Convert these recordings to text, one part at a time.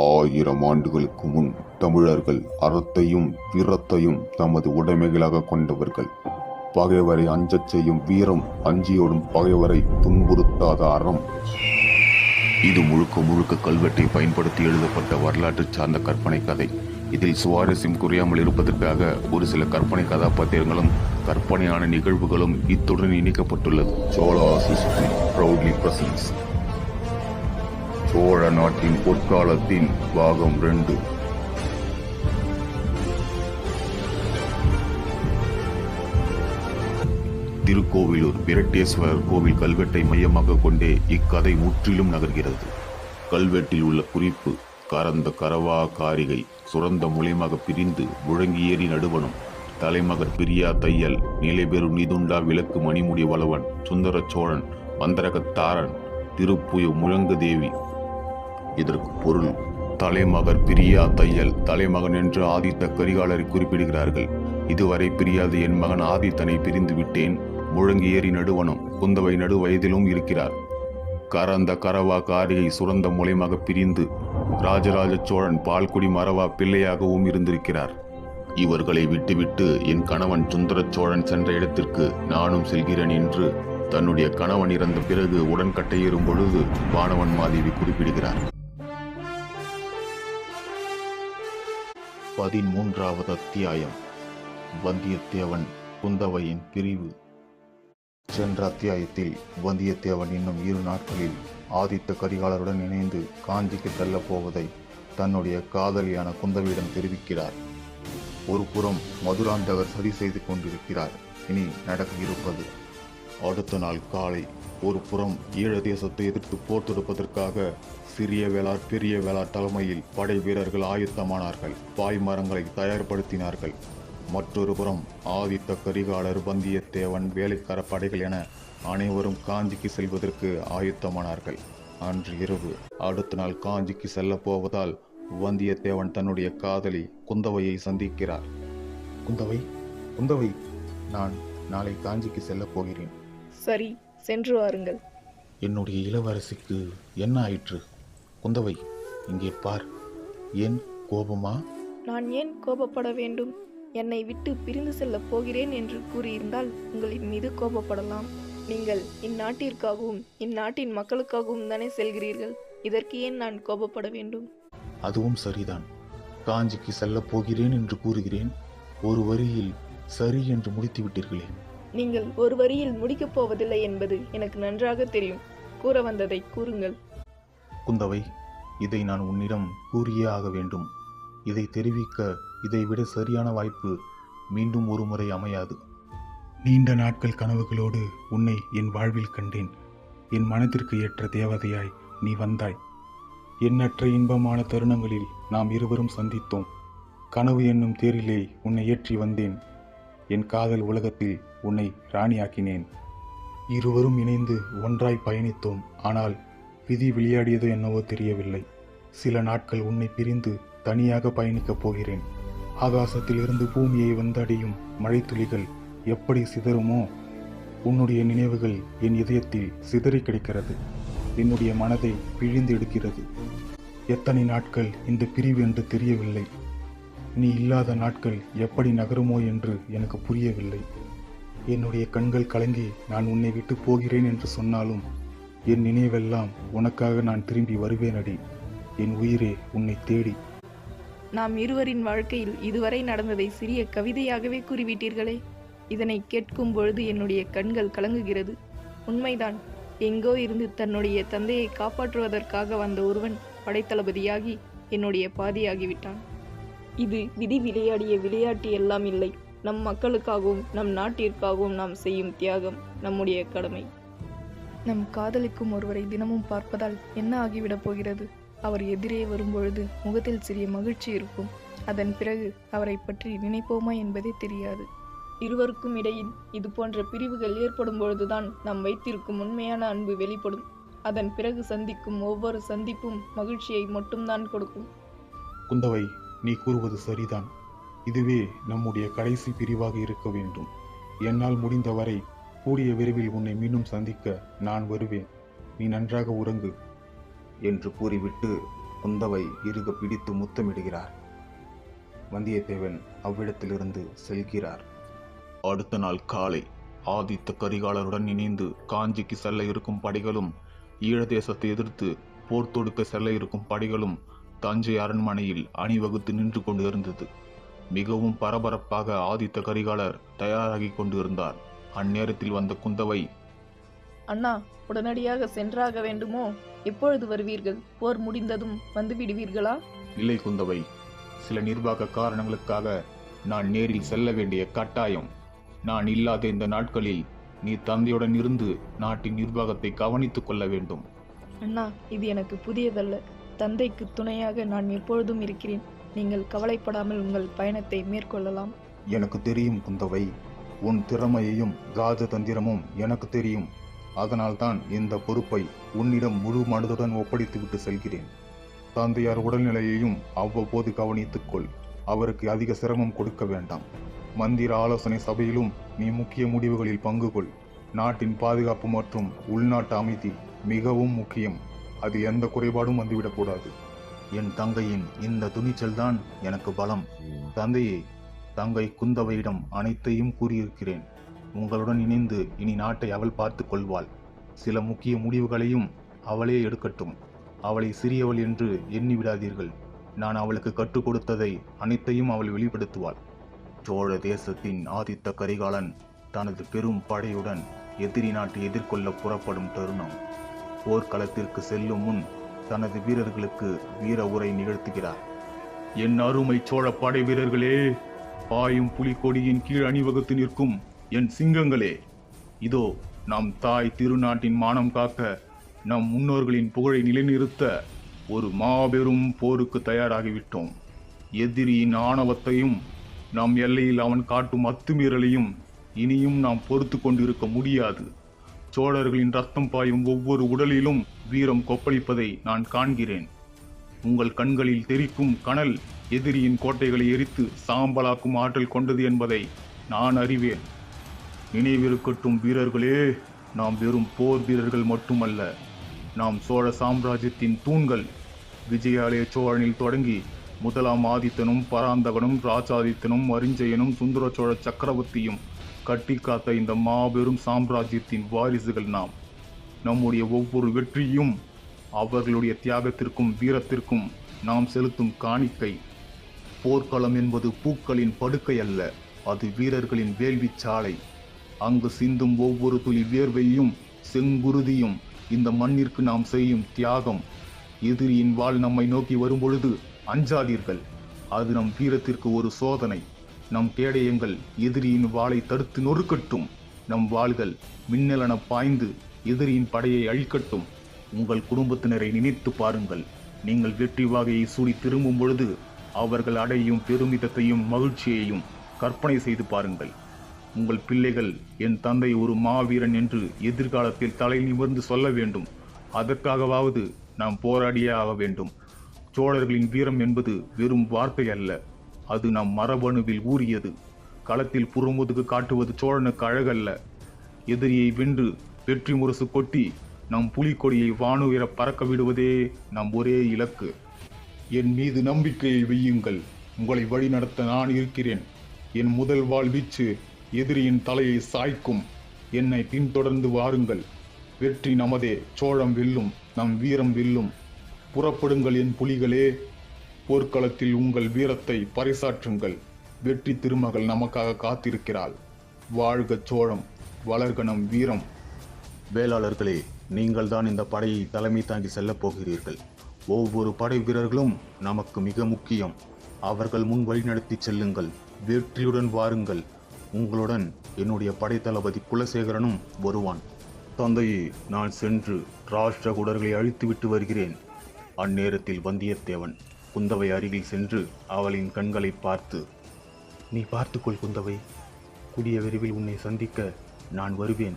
ஆயிரம் ஆண்டுகளுக்கு முன் தமிழர்கள் அறத்தையும் வீரத்தையும் தமது உடைமைகளாக கொண்டவர்கள். பகைவரை அஞ்சச் செய்யும் வீரம் அஞ்சியோடும் பகைவரை துன்புறுத்தாத அறம். இது முழுக்க முழுக்க கல்வெட்டை பயன்படுத்தி எழுதப்பட்ட வரலாற்று சார்ந்த கற்பனை கதை. இதில் சுவாரஸ்யம் குறையாமல் இருப்பதற்காக ஒரு சில கற்பனை கதாபாத்திரங்களும் கற்பனையான நிகழ்வுகளும் இத்துடன் இணைக்கப்பட்டுள்ளது. Cholas history proudly presents Chola நாட்டின் பொற்காலத்தின் பாகம் ரெண்டு. திருக்கோவிலூர் பிரட்டேஸ்வரர் கோவில் கல்வெட்டை மையமாக கொண்டே இக்கதை முற்றிலும் நகர்கிறது. கல்வெட்டில் உள்ள குறிப்பு கரந்த கரவா காரிகை சுரந்த மூலியமாக பிரிந்து முழங்கியேறி நடுவனும் தலைமகர் பிரியா தையல் நிலைபெறு நிதுண்டா விளக்கு மணிமுடி வளவன் சுந்தர சோழன் வந்தரகத்தாரன் திருப்புய முழங்கு தேவி இதற்கு பொருள் தலைமகர் பிரியா தையல். தலைமகன் என்று ஆதித்த கரிகாலரை குறிப்பிடுகிறார்கள் இதுவரை பிரியாது என் மகன் ஆதித்தனை பிரிந்து விட்டேன் முழங்கி ஏறி நடுவனும் குந்தவை நடு வயதிலும் இருக்கிறார். கரந்த கரவா காரிகை சுரந்த மூலயமாக பிரிந்து ராஜராஜ சோழன் பால்குடி மரவா பிள்ளையாகவும் இருந்திருக்கிறார். இவர்களை விட்டுவிட்டு என் கணவன் சுந்தர சோழன் சென்ற இடத்திற்கு நானும் செல்கிறேன் என்று தன்னுடைய கணவன் இறந்த பிறகு உடன்கட்டையேறும் பொழுது வானவன் மாதேவி குறிப்பிடுகிறார். பதிமூன்றாவது அத்தியாயம். வந்தியத்தேவன் குந்தவையின் பிரிவு. சென்ற அத்தியாயத்தில் வந்தியத்தேவன் இன்னும் இரு நாட்களில் ஆதித்த கரிகாலருடன் இணைந்து காஞ்சிக்கு செல்லப் போவதை தன்னுடைய காதலியான குந்தவியிடம் தெரிவிக்கிறார். ஒரு புறம் மதுராந்தகர் சதி செய்து கொண்டிருக்கிறார். இனி நடக்க இருப்பது. அடுத்த நாள் காலை ஒரு புறம் ஈழ தேசத்தை எதிர்த்து போர் தொடுப்பதற்காக சிறிய வேளார் பெரிய வேளார் தலைமையில் படை வீரர்கள் ஆயத்தமானார்கள். பாய்மரங்களை தயார்படுத்தினார்கள். மற்றொரு புறம் ஆதித்த கரிகாலர் வந்தியத்தேவன் வேலைக்கார படைகள் என அனைவரும் காஞ்சிக்கு செல்வதற்கு ஆயத்தமானார்கள். அன்று இரவு அடுத்த நாள் காஞ்சிக்கு செல்லப் போவதால் வந்தியத்தேவன் தன்னுடைய காதலி குந்தவையை சந்திக்கிறார். குந்தவை குந்தவை நான் நாளை காஞ்சிக்கு செல்லப் போகிறேன். சரி சென்று வாருங்கள். என்னுடைய இளவரசிக்கு என்ன ஆயிற்று? குந்தவை இங்கே பார் ஏன் கோபமா? நான் ஏன் கோபப்பட வேண்டும்? என்னை விட்டு பிரிந்து செல்லப் போகிறேன் என்று கூறியிருந்தால் உங்களின் மீது கோபப்படலாம். நீங்கள் இந்நாட்டிற்காகவும் இந்நாட்டின் மக்களுக்காகவும் தானே செல்கிறீர்கள். இதற்கு ஏன் நான் கோபப்பட வேண்டும்? அதுவும் சரிதான். காஞ்சிக்கு செல்லப் போகிறேன் என்று கூறுகிறேன். ஒரு வரியில் சரி என்று முடித்து விட்டீர்களே நீங்கள் ஒரு வரியில் முடிக்கப் போவதில்லை என்பது எனக்கு நன்றாக தெரியும். கூற வந்ததை கூறுங்கள். குந்தவை இதை நான் உன்னிடம் கூறியே ஆக வேண்டும். இதை தெரிவிக்க இதைவிட சரியான வாய்ப்பு மீண்டும் ஒரு முறை அமையாது. நீண்ட நாட்கள் கனவுகளோடு உன்னை என் வாழ்வில் கண்டேன். என் மனதிற்கு ஏற்ற தேவதையாய் நீ வந்தாய். எண்ணற்ற இன்பமான தருணங்களில் நாம் இருவரும் சந்தித்தோம். கனவு என்னும் தேரிலே உன்னை ஏற்றி வந்தேன். என் காதல் உலகத்தில் உன்னை ராணியாக்கினேன். இருவரும் இணைந்து ஒன்றாய் பயணித்தோம். ஆனால் விதி விளையாடியதோ என்னவோ தெரியவில்லை. சில நாட்கள் உன்னை பிரிந்து தனியாக பயணிக்கப் போகிறேன். ஆகாசத்திலிருந்து பூமியை வந்தடையும் மழைத்துளிகள் எப்படி சிதறுமோ உன்னுடைய நினைவுகள் என் இதயத்தில் சிதறி கிடைக்கிறது. என்னுடைய மனதை பிழிந்து எடுக்கிறது. எத்தனை நாட்கள் இந்த பிரிவு என்று தெரியவில்லை. நீ இல்லாத நாட்கள் எப்படி நகருமோ என்று எனக்கு புரியவில்லை. என்னுடைய கண்கள் கலங்கி நான் உன்னை விட்டு போகிறேன் என்று சொன்னாலும் என் நினைவெல்லாம் உனக்காக நான் திரும்பி வருவேனடி என் உயிரே உன்னை தேடி. நாம் இருவரின் வாழ்க்கையில் இதுவரை நடந்ததை சிறிய கவிதையாகவே கூறிவிட்டீர்களே. இதனை கேட்கும் பொழுது என்னுடைய கண்கள் கலங்குகிறது. உண்மைதான். எங்கோ இருந்து தன்னுடைய தந்தையை காப்பாற்றுவதற்காக வந்த ஒருவன் படைத்தளபதியாகி என்னுடைய பாதியாகிவிட்டான். இது விதி விளையாடிய விளையாட்டு எல்லாம் இல்லை. நம் மக்களுக்காகவும் நம் நாட்டிற்காகவும் நாம் செய்யும் தியாகம் நம்முடைய கடமை. நம் காதலிக்கும் ஒருவரை தினமும் பார்ப்பதால் என்ன ஆகிவிடப் போகிறது? அவர் எதிரே வரும்பொழுது முகத்தில் சிறிய மகிழ்ச்சி இருக்கும். அதன் பிறகு அவரை பற்றி நினைப்போமா என்பதே தெரியாது. இருவருக்கும் இடையில் இது போன்ற பிரிவுகள் ஏற்படும் பொழுதுதான் நாம் வைத்திருக்கும் உண்மையான அன்பு வெளிப்படும். அதன் பிறகு சந்திக்கும் ஒவ்வொரு சந்திப்பும் மகிழ்ச்சியை மட்டும்தான் கொடுக்கும். குந்தவை நீ கூறுவது சரிதான். இதுவே நம்முடைய கடைசி பிரிவாக இருக்க வேண்டும். என்னால் முடிந்தவரை கூடிய விரைவில் உன்னை மீண்டும் சந்திக்க நான் வருவேன். நீ நன்றாக உறங்கு என்று கூறிவிட்டு குந்தவை இறுக பிடித்து முத்தமிடுகிறார். வந்தியத்தேவன் அவ்விடத்திலிருந்து செல்கிறார். அடுத்த நாள் காலை ஆதித்த கரிகாலருடன் இணைந்து காஞ்சிக்கு செல்ல இருக்கும் படைகளும் ஈழ தேசத்தை எதிர்த்து போர் தொடுக்க செல்ல இருக்கும் படைகளும் தஞ்சை அரண்மனையில் அணிவகுத்து நின்று கொண்டு இருந்தது மிகவும் பரபரப்பாக ஆதித்த கரிகாலர் தயாராகி கொண்டிருந்தார். அந்நேரத்தில் வந்த குந்தவை அண்ணா உடனடியாக சென்றாக வேண்டுமோ? எப்பொழுது வருவீர்கள். போர் முடிந்ததும் வந்து விடுவீர்களா? இல்லை குந்தவை. சில நிர்வாக காரணங்களுக்காக நான் நேரில் செல்ல வேண்டிய கட்டாயம். நான் இல்லாத இந்த நாட்களில் நீ தந்தையுடன் இருந்து நாட்டின் நிர்வாகத்தை கவனித்துக் கொள்ள வேண்டும். அண்ணா இது எனக்கு புதியதல்ல. தந்தைக்கு துணையாக நான் எப்பொழுதும் இருக்கிறேன். நீங்கள் கவலைப்படாமல் உங்கள் பயணத்தை மேற்கொள்ளலாம். எனக்கு தெரியும் குந்தவை. உன் திறமையையும் ராஜதந்திரமும் எனக்கு தெரியும். அதனால்தான் இந்த பொறுப்பை உன்னிடம் முழு மனதுடன் ஒப்படைத்துவிட்டு செல்கிறேன். தந்தையார் உடல்நிலையையும் அவ்வப்போது கவனித்துக்கொள் அவருக்கு அதிக சிரமம் கொடுக்க வேண்டாம். மந்திர ஆலோசனை சபையிலும் நீ முக்கிய முடிவுகளில் பங்கு கொள். நாட்டின் பாதுகாப்பு மற்றும் உள்நாட்டு அமைதி மிகவும் முக்கியம். அது எந்த குறைபாடும் வந்துவிடக்கூடாது என் தங்கையின் இந்த துணிச்சல்தான் எனக்கு பலம். தந்தையே தங்கை குந்தவையிடம் அனைத்தையும் கூறியிருக்கிறேன். உங்களுடன் இணைந்து இனி நாட்டை அவள் பார்த்து கொள்வாள். சில முக்கிய முடிவுகளையும் அவளே எடுக்கட்டும். அவளை சிறியவள் என்று எண்ணி விடாதீர்கள். நான் அவளுக்கு கற்றுக் கொடுத்ததை அனைத்தையும் அவள் வெளிப்படுத்துவாள். சோழ தேசத்தின் ஆதித்த கரிகாலன் தனது பெரும் படையுடன் எதிரி நாட்டை எதிர்கொள்ள புறப்படும் தருணம். போர்க்களத்திற்கு செல்லும் முன் தனது வீரர்களுக்கு வீர உரை நிகழ்த்துகிறார். என் அருமை சோழ படை வீரர்களே பாயும் புலிக்கொடியின் கீழ் அணிவகுத்து நிற்கும் என் சிங்கங்களே இதோ நம் தாய் திருநாட்டின் மானம் காக்க நம் முன்னோர்களின் புகழை நிலைநிறுத்த ஒரு மாபெரும் போருக்கு தயாராகிவிட்டோம். எதிரியின் ஆணவத்தையும் நம் எல்லையில் அவன் காட்டும் அத்துமீறலையும் இனியும் நாம் பொறுத்து கொண்டிருக்க முடியாது. சோழர்களின் ரத்தம் பாயும் ஒவ்வொரு உடலிலும் வீரம் கொப்பளிப்பதை நான் காண்கிறேன். உங்கள் கண்களில் தெரிக்கும் கனல் எதிரியின் கோட்டைகளை எரித்து சாம்பலாக்கும் ஆற்றல் கொண்டது என்பதை நான் அறிவேன். நினைவிருக்கட்டும் வீரர்களே நாம் வெறும் போர் வீரர்கள் மட்டுமல்ல நாம் சோழ சாம்ராஜ்யத்தின் தூண்கள் விஜயாலய சோழனில் தொடங்கி முதலாம் ஆதித்தனும் பராந்தகனும் ராஜாதித்தனும் அரிஞ்சயனும் சுந்தர சோழ சக்கரவர்த்தியும் கட்டி காத்த இந்த மாபெரும் சாம்ராஜ்யத்தின் வாரிசுகள் நாம். நம்முடைய ஒவ்வொரு வெற்றியும் அவர்களுடைய தியாகத்திற்கும் வீரத்திற்கும் நாம் செலுத்தும் காணிக்கை. போர்க்களம் என்பது பூக்களின் படுக்கை அல்ல அது வீரர்களின் வேள்வி சாலை அங்கு சிந்தும் ஒவ்வொரு துளி வேர்வையும் செங்குருதியும் இந்த மண்ணிற்கு நாம் செய்யும் தியாகம். எதிரியின் வாள் நம்மை நோக்கி வரும்பொழுது அஞ்சாதீர்கள். அது நம் வீரத்திற்கு ஒரு சோதனை. நம் கேடயங்கள் எதிரியின் வாளை தடுத்து நொறுக்கட்டும். நம் வாள்கள் மின்னலென பாய்ந்து எதிரியின் படையை அழிக்கட்டும். உங்கள் குடும்பத்தினரை நினைத்து பாருங்கள். நீங்கள் வெற்றி வாகையை சூடி திரும்பும் பொழுது அவர்கள் அடையும் பெருமிதத்தையும் மகிழ்ச்சியையும் கற்பனை செய்து பாருங்கள். உங்கள் பிள்ளைகள் என் தந்தை ஒரு மாவீரன் என்று எதிர்காலத்தில் தலை நிமிர்ந்து சொல்ல வேண்டும். அதற்காகவாவது நாம் போராடியே ஆக வேண்டும். சோழர்களின் வீரம் என்பது வெறும் வார்த்தை அல்ல. அது நம் மரபணுவில் ஊறியது. களத்தில் புறமுதுகு காட்டுவது சோழனுக்கு அழகல்ல. எதிரியை வென்று வெற்றி முரசு கொட்டி நம் புலிக்கொடியை வானுயர பறக்க விடுவதே நம் ஒரே இலக்கு. என் மீது நம்பிக்கையை வையுங்கள் உங்களை வழிநடத்த நான் இருக்கிறேன். என் முதல் வாள் வீச்சு எதிரியின் தலையை சாய்க்கும். என்னை பின்தொடர்ந்து வாருங்கள். வெற்றி நமதே. சோழம் வெல்லும். நம் வீரம் வெல்லும். புறப்படுங்கள் என் புலிகளே. போர்க்களத்தில் உங்கள் வீரத்தை பறைசாற்றுங்கள். வெற்றி திருமகள் நமக்காக காத்திருக்கிறாள். வாழ்க சோழம். வளர்க நம் வீரம். வேளாளர்களே நீங்கள் தான் இந்த படையை தலைமை தாங்கி செல்லப் போகிறீர்கள். ஒவ்வொரு படை வீரர்களும் நமக்கு மிக முக்கியம். அவர்கள் முன் வழிநடத்தி செல்லுங்கள். வெற்றியுடன் வாருங்கள். உங்களுடன் என்னுடைய படை தளபதி குலசேகரனும் வருவான். தந்தையே நான் சென்று ராஷ்டிரகுடர்களை அழித்துவிட்டு வருகிறேன். அந்நேரத்தில் வந்தியத்தேவன் குந்தவை அருகில் சென்று அவளின் கண்களை பார்த்து நீ பார்த்துக்கொள் குந்தவை. கூடிய விரைவில் உன்னை சந்திக்க நான் வருவேன்.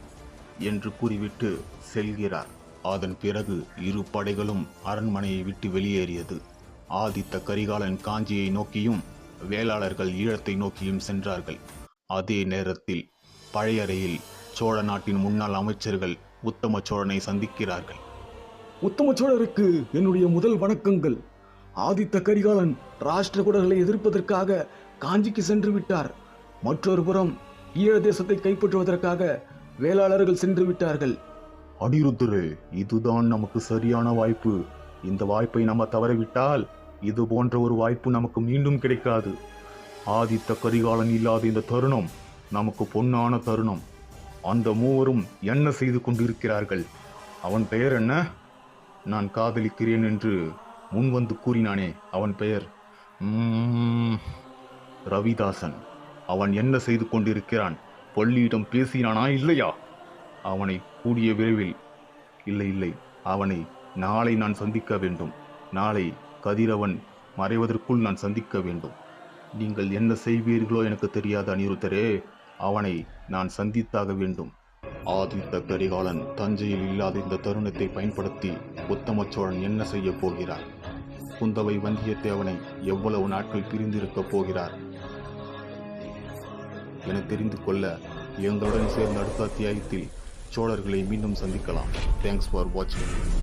என்று கூறிவிட்டு செல்கிறார். அதன் பிறகு இரு படைகளும் அரண்மனையை விட்டு வெளியேறியது. ஆதித்த கரிகாலன் காஞ்சியை நோக்கியும் வேளாளர்கள் ஈழத்தை நோக்கியும் சென்றார்கள். அதே நேரத்தில் பழையறையில் சோழ நாட்டின் முன்னாள் அமைச்சர்கள் உத்தம சோழனை சந்திக்கிறார்கள். உத்தம சோழருக்கு என்னுடைய முதல் வணக்கங்கள். ஆதித்த கரிகாலன் ராஷ்டிரகுடர்களை எதிர்ப்பதற்காக காஞ்சிக்கு சென்று விட்டார். மற்றொரு புறம் ஈழ தேசத்தை கைப்பற்றுவதற்காக வேளாளர்கள் சென்று விட்டார்கள். அனிருத்தரே இதுதான் நமக்கு சரியான வாய்ப்பு. இந்த வாய்ப்பை நம்ம தவறவிட்டால் இது போன்ற ஒரு வாய்ப்பு நமக்கு மீண்டும் கிடைக்காது. ஆதித்த கரிகாலன் இல்லாத இந்த தருணம் நமக்கு பொன்னான தருணம். அந்த மூவரும் என்ன செய்து கொண்டிருக்கிறார்கள்? அவன் பெயர் என்ன? நான் காதலிக்கிறேன் என்று முன்வந்து கூறினானே அவன் பெயர்? ரவிதாசன். அவன் என்ன செய்து கொண்டிருக்கிறான்? பள்ளியிடம் பேசினானா இல்லையா? அவனை கூடிய விரைவில். இல்லை இல்லை. அவனை நாளை நான் சந்திக்க வேண்டும். நாளை கதிரவன் மறைவதற்குள் நான் சந்திக்க வேண்டும். நீங்கள் என்ன செய்வீர்களோ எனக்கு தெரியாத அனிருத்தரே. அவனை நான் சந்தித்தாக வேண்டும். ஆதித்த கரிகாலன் தஞ்சையில் இல்லாத இந்த தருணத்தை பயன்படுத்தி உத்தம சோழன் என்ன செய்யப் போகிறார்? குந்தவை வந்தியத்தேவனை எவ்வளவு நாட்கள் பிரிந்திருக்கப் போகிறார்? என தெரிந்து கொள்ள எங்களுடன் சேர்ந்த அடுத்த அத்தியாயத்தில் சோழர்களை மீண்டும் சந்திக்கலாம். தேங்க்ஸ் ஃபார் வாட்சிங்